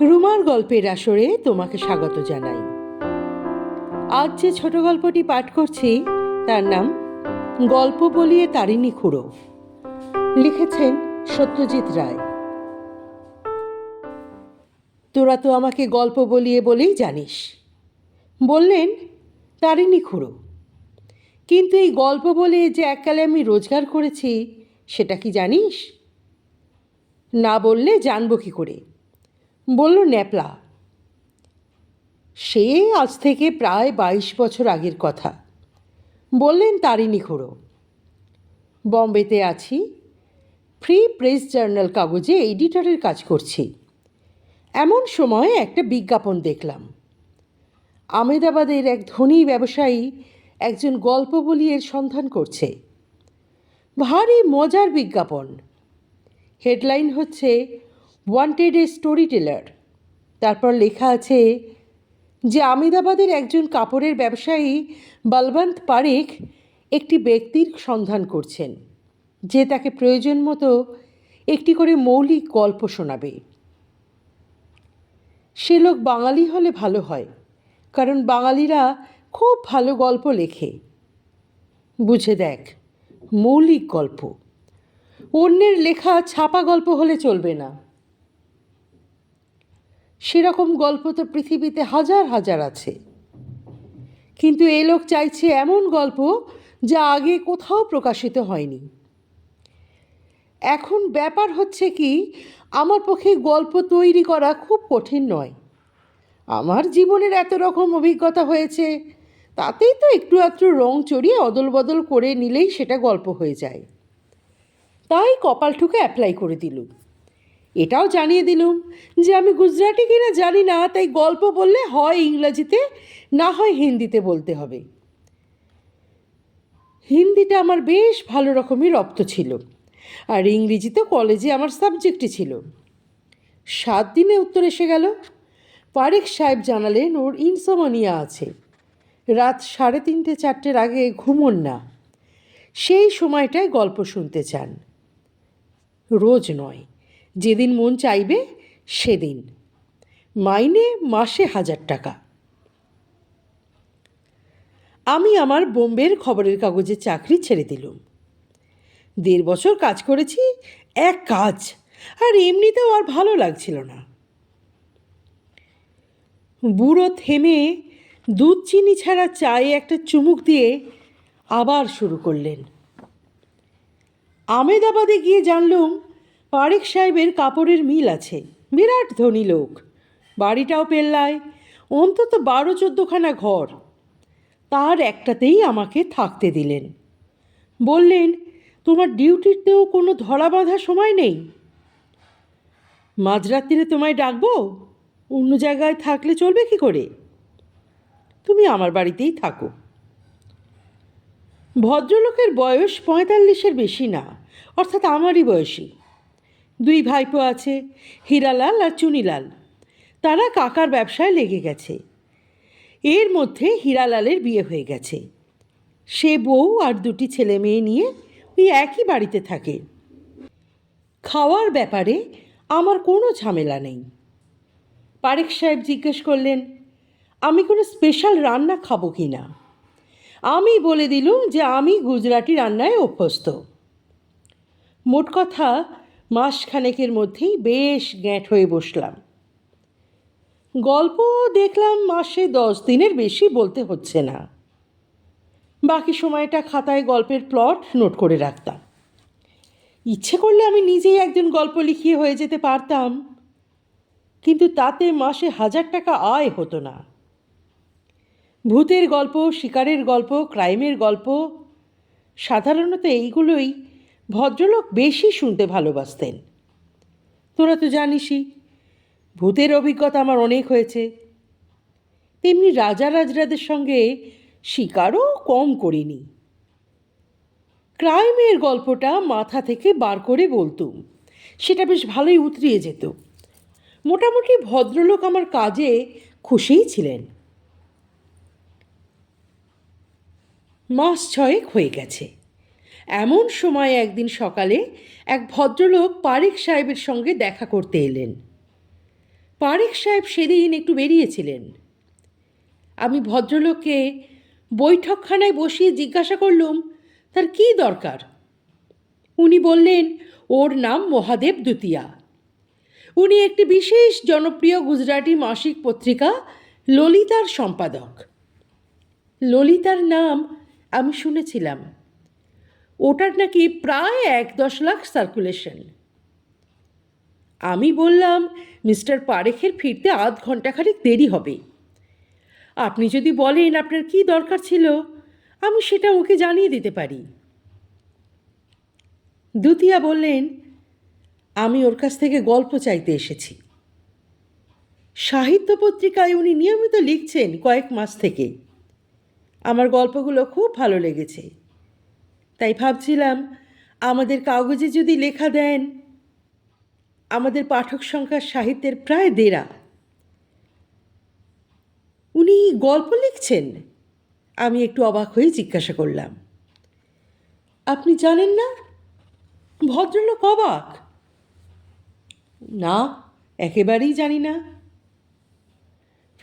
রুমার গল্পের আসরে তোমাকে স্বাগত জানাই। আজ যে ছোট গল্পটি পাঠ করছি, তার নাম গল্প বলিয়ে তারিণী খুঁড়ো। লিখেছেন সত্যজিৎ রায়। তোরা তো আমাকে গল্প বলিয়ে বলেই জানিস। বললেন, তারিণী খুঁড়ো, কিন্তু এই গল্প বলে যে এককালে আমি রোজগার করেছি, সেটা কি জানিস? না বললে জানব কি করে? বলল, ন্যাপলা, সে আজ থেকে প্রায় বাইশ বছর আগের কথা। বললেন, তারিণী খুঁড়ো, বম্বেতে আছি, ফ্রি প্রেস জার্নাল কাগজে এডিটরের কাজ করছি। এমন সময় একটা বিজ্ঞাপন দেখলাম। আমেদাবাদের এক ধনী ব্যবসায়ী একজন গল্প বলিয়ের সন্ধান করছে। ভারী মজার বিজ্ঞাপন। হেডলাইন হচ্ছে ওয়ান্টেড এ স্টোরি টেলার তারপর লেখা আছে, যে আমেদাবাদের একজন কাপড়ের ব্যবসায়ী বলবন্ত পারেখ একটি ব্যক্তির সন্ধান করছেন, যে তাকে প্রয়োজন মতো একটি করে মৌলিক গল্প শোনাবে। সে লোক বাঙালি হলে ভালো হয়, কারণ বাঙালিরা খুব ভালো গল্প লেখে। বুঝে দেখ, মৌলিক গল্প। অন্যের লেখা ছাপা গল্প হলে চলবে না। সেরকম গল্প তো পৃথিবীতে হাজার হাজার আছে। কিন্তু এ লোক চাইছে এমন গল্প যা আগে কোথাও প্রকাশিত হয়নি। এখন ব্যাপার হচ্ছে কি, আমার পক্ষে গল্প তৈরি করা খুব কঠিন নয়। আমার জীবনের এত রকম অভিজ্ঞতা হয়েছে, তাতেই তো একটু একটু রং চড়িয়ে অদল বদল করে নিলেই সেটা গল্প হয়ে যায়। তাই কপালটুকে অ্যাপ্লাই করে দিলুম। এটাও জানিয়ে দিলুম যে আমি গুজরাটি কিনা জানি না, তাই গল্প বললে হয় ইংরাজিতে, না হয় হিন্দিতে বলতে হবে। হিন্দিটা আমার বেশ ভালো রকমই রপ্ত ছিল, আর ইংরেজিতে কলেজে আমার সাবজেক্টই ছিল। সাত দিনে উত্তর এসে গেল, পারেক সাহেব জানালেন ওর ইনসমনিয়া আছে। রাত সাড়ে তিনটে চারটের আগে ঘুমোন না, সেই সময়টায় গল্প শুনতে চান। রোজ নয়। যেদিন মন চাইবে, সেদিন। মাইনে মাসে হাজার টাকা। আমি আমার বোম্বের খবরের কাগজে চাকরি ছেড়ে দিলুম। দেড় বছর কাজ করেছি, এক কাজ, আর এমনিতেও আর ভালো লাগছিল না। বুড়ো থেমে দুধ চিনি ছাড়া চায়ে একটা চুমুক দিয়ে আবার শুরু করলেন। আমেদাবাদে গিয়ে জানলুম পারেক সাহেবের কাপড়ের মিল আছে। বিরাট ধনী লোক। বাড়িটাও পেল্লায়। অন্তত বারো চোদ্দোখানা ঘর। তার একটাতেই আমাকে থাকতে দিলেন। বললেন, তোমার ডিউটিতেও কোনো ধরা বাঁধা সময় নেই? মাঝরাত্রিরে তোমায় ডাকবো? অন্য জায়গায় থাকলে চলবে কি করে? তুমি আমার বাড়িতেই থাকো। ভদ্রলোকের বয়স পঁয়তাল্লিশের বেশি না, অর্থাৎ আমারই বয়সী। দুই ভাইপো আছে, হীরালাল আর চুনিলাল। তারা কাকার ব্যবসায় লেগে গেছে। এর মধ্যে হীরালালের বিয়ে হয়ে গেছে। সে বউ আর দুটি ছেলে মেয়ে নিয়ে ওই একই বাড়িতে থাকে। খাওয়ার ব্যাপারে আমার কোনো ঝামেলা নেই। পারেক সাহেব জিজ্ঞেস করলেন, আমি কোনো স্পেশাল রান্না খাব কি না? আমি বলে দিলুম যে আমি গুজরাটি রান্নায় অভ্যস্ত। মোট কথা মাসখানেকের মধ্যেই বেশ গ্যাঁট হয়ে বসলাম। গল্প দেখলাম মাসে দশ দিনের বেশি বলতে হচ্ছে না। বাকি সময়টা খাতায় গল্পের প্লট নোট করে রাখতাম। ইচ্ছে করলে আমি নিজেই একজন গল্প লিখিয়ে হয়ে যেতে পারতাম। কিন্তু তাতে মাসে হাজার টাকা আয় হতো না। ভূতের গল্প, শিকারের গল্প, ক্রাইমের গল্প, সাধারণত এইগুলোই ভদ্রলোক বেশি শুনতে ভালোবাসতেন। তোরা তো জানিসই, ভূতের অভিজ্ঞতা আমার অনেক হয়েছে। তেমনি রাজা রাজরাদের সঙ্গে শিকারও কম করিনি। ক্রাইমের গল্পটা মাথা থেকে বার করে বলতুম, সেটা বেশ ভালোই উতরিয়ে যেত। মোটামুটি ভদ্রলোক আমার কাজে খুশিই ছিলেন। মাস ছয়েক হয়ে গেছে। এমন সময় একদিন সকালে এক ভদ্রলোক পারেক সাহেবের সঙ্গে দেখা করতে এলেন। পারেক সাহেব সেদিন একটু বেরিয়েছিলেন। আমি ভদ্রলোককে বৈঠকখানায় বসিয়ে জিজ্ঞাসা করলুম, তার কী দরকার? উনি বললেন, ওর নাম মহাদেব দ্বিতীয়া। উনি একটি বিশেষ জনপ্রিয় গুজরাটি মাসিক পত্রিকা ললিতার সম্পাদক। ললিতার নাম আমি শুনেছিলাম। ওটার নাকি প্রায় এক দশ লাখ সার্কুলেশন আমি বললাম, মিস্টার পারেখের ফিরতে আধ ঘণ্টা ঘন্টাখানেক দেরি হবে। আপনি যদি বলেন আপনার কী দরকার ছিল, আমি সেটা ওকে জানিয়ে দিতে পারি। দুতিয়া বললেন, আমি ওর কাছ থেকে গল্প চাইতে এসেছি। সাহিত্য পত্রিকায় উনি নিয়মিত লিখছেন কয়েক মাস থেকে। আমার গল্পগুলো খুব ভালো লেগেছে। তাই ভাবছিলাম, আমাদের কাগজে যদি লেখা দেন, আমাদের পাঠক সংখ্যা সাহিত্যের প্রায় দেড়া। উনি গল্প লিখছেন। আমি একটু অবাক হয়ে জিজ্ঞাসা করলাম, আপনি জানেন না? ভদ্রলোক অবাক। না, একেবারেই জানি না।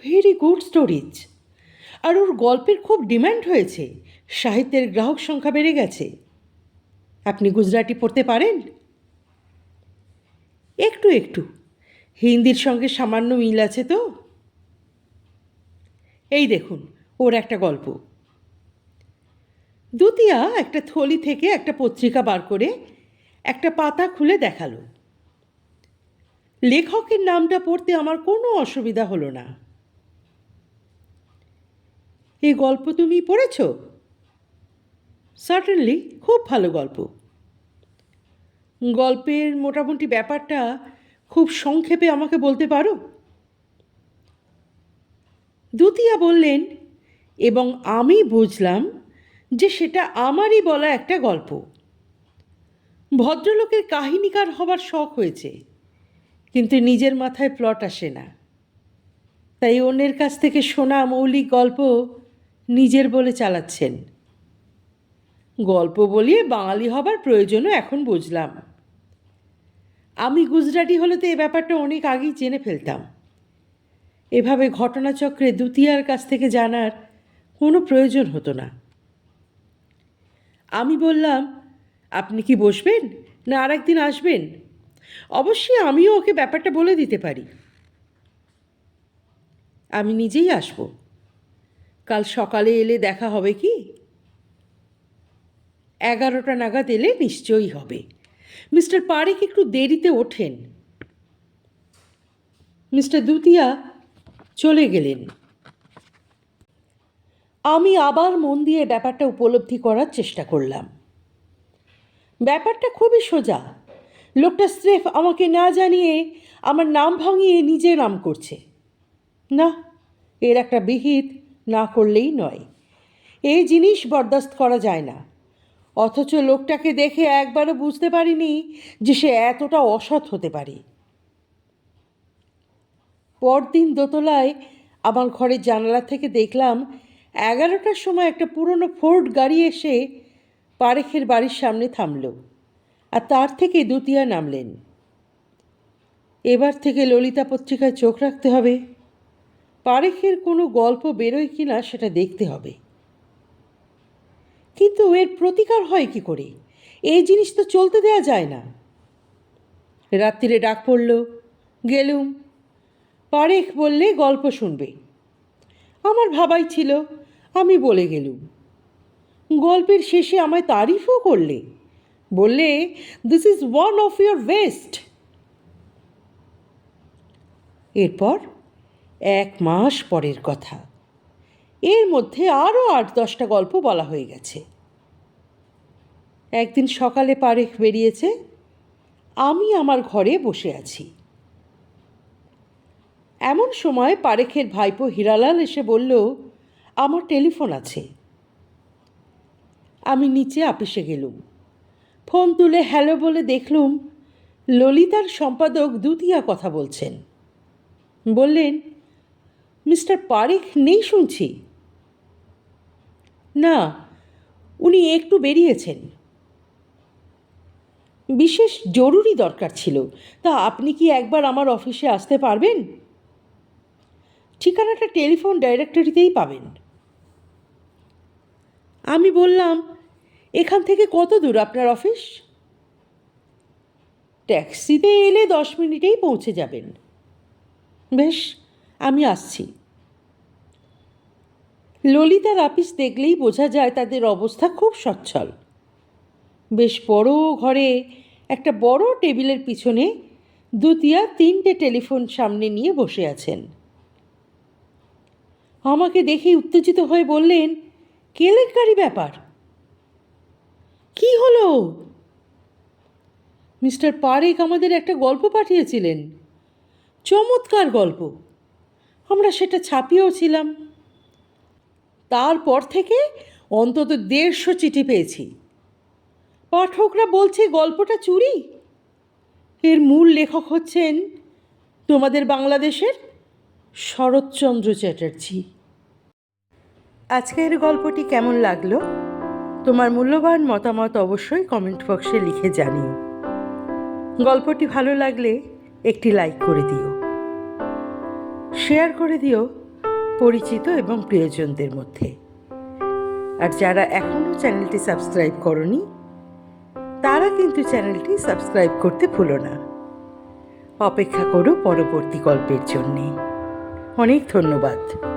ভেরি গুড স্টোরিজ আর ওর গল্পের খুব ডিম্যান্ড হয়েছে। সাহিত্যের গ্রাহক সংখ্যা বেড়ে গেছে। আপনি গুজরাটি পড়তে পারেন? একটু একটু। হিন্দির সঙ্গে সামান্য মিল আছে তো? এই দেখুন, ওর একটা গল্প। দুতিয়া একটা থলি থেকে একটা পত্রিকা বার করে একটা পাতা খুলে দেখাল। লেখকের নামটা পড়তে আমার কোনো অসুবিধা হলো না। এই গল্প তুমি পড়েছ? সার্টেনলি খুব ভালো গল্প। গল্পের মোটামুটি ব্যাপারটা খুব সংক্ষেপে আমাকে বলতে পারো? দুতিয়া বললেন, এবং আমি বুঝলাম যে সেটা আমারই বলা একটা গল্প। ভদ্রলোকের কাহিনীকার হবার শখ হয়েছে, কিন্তু নিজের মাথায় প্লট আসে না। তাই অন্যের কাছ থেকে শোনা মৌলিক গল্প নিজের বলে চালাচ্ছেন। গল্প বলিয়ে বাঙালি হবার প্রয়োজনও এখন বুঝলাম। আমি গুজরাটি হলে তো এ ব্যাপারটা অনেক আগেই জেনে ফেলতাম। এভাবে ঘটনাচক্রে দ্বিতীয়ার কাছ থেকে জানার কোনো প্রয়োজন হতো না। আমি বললাম, আপনি কি বসবেন না আর একদিন আসবেন? অবশ্যই আমিও ওকে ব্যাপারটা বলে দিতে পারি। আমি নিজেই আসব। কাল সকালে এলে দেখা হবে কি? এগারোটা নাগাদ এলে নিশ্চয়ই হবে। মিস্টার পারেক একটু দেরিতে ওঠেন। মিস্টার দুতিয়া চলে গেলেন। আমি আবার মন দিয়ে ব্যাপারটা উপলব্ধি করার চেষ্টা করলাম। ব্যাপারটা খুবই সোজা। লোকটা স্রেফ আমাকে না জানিয়ে আমার নাম ভাঙিয়ে নিজে নাম করছে। না, এর একটা বিহিত না করলেই নয়। এই জিনিস বরদাস্ত করা যায় না। অথচ লোকটাকে দেখে একবারও বুঝতে পারিনি যে সে এতটা অসৎ হতে পারে। পরদিন দোতলায় আমার ঘরের জানালা থেকে দেখলাম এগারোটার সময় একটা পুরনো ফোর্ড গাড়ি এসে পারেখের বাড়ির সামনে থামল আর তার থেকে দুতিয়া নামলেন। এবার থেকে ললিতা পত্রিকায় চোখ রাখতে হবে। পারেখের কোনো গল্প বেরোয় কি না সেটা দেখতে হবে। কিন্তু এর প্রতিকার হয় কি করে? এই জিনিস তো চলতে দেয়া যায় না। রাত্রিরে ডাক পড়ল, গেলুম। পারেখ বললে গল্প শুনবে। আমার ভাবাই ছিল, আমি বলে গেলুম। গল্পের শেষে আমায় তারিফও করলে। বললে this is one of your best এরপর এক মাস পরের কথা। এর মধ্যে আরও আট দশটা গল্প বলা হয়ে গেছে। একদিন সকালে পারেখ বেরিয়েছে, আমি আমার ঘরে বসে আছি। এমন সময় পারেখের ভাইপো হীরালাল এসে বলল, আমার টেলিফোন আছে। আমি নিচে আপিসে গেলুম। ফোন তুলে হ্যালো বলে দেখলুম, ললিতার সম্পাদক দুতিয়া কথা বলছেন। বললেন, মিস্টার পারেখ নেই শুনছি। না, উনি একটু বেরিয়েছেন। বিশেষ জরুরি দরকার ছিল। তা আপনি কি একবার আমার অফিসে আসতে পারবেন? ঠিকানাটা টেলিফোন ডাইরেক্টরিতেই পাবেন। আমি বললাম, এখান থেকে কত দূর আপনার অফিস? ট্যাক্সিতে এলে দশ মিনিটেই পৌঁছে যাবেন। বেশ, আমি আসছি। ললিতার আপিস দেখলেই বোঝা যায় তাদের অবস্থা খুব সচ্ছল। বেশ বড় ঘরে একটা বড় টেবিলের পিছনে দুতিয়া তিনটে টেলিফোন সামনে নিয়ে বসে আছেন। আমাকে দেখে উত্তেজিত হয়ে বললেন, কেলেঙ্কারি ব্যাপার? কি হলো? মিস্টার পারেক আমাদের একটা গল্প পাঠিয়েছিলেন। চমৎকার গল্প। আমরা সেটা ছাপিয়েও ছিলাম। তারপর থেকে অন্তত দেড়শো চিঠি পেয়েছি। পাঠকরা বলছে, গল্পটা চুরি। এর মূল লেখক হচ্ছেন তোমাদের বাংলাদেশের শরৎচন্দ্র চ্যাটার্জি। আজকের গল্পটি কেমন লাগল? তোমার মূল্যবান মতামত অবশ্যই কমেন্ট বক্সে লিখে জানিও। গল্পটি ভালো লাগলে একটি লাইক করে দিও। শেয়ার করে দিও। পরিচিত এবং প্রিয়জনদের মধ্যে। আর যারা এখনও চ্যানেলটি সাবস্ক্রাইব করনি, তারা কিন্তু চ্যানেলটি সাবস্ক্রাইব করতে ভুলো না। অপেক্ষা করো পরবর্তী গল্পের জন্যে। অনেক ধন্যবাদ।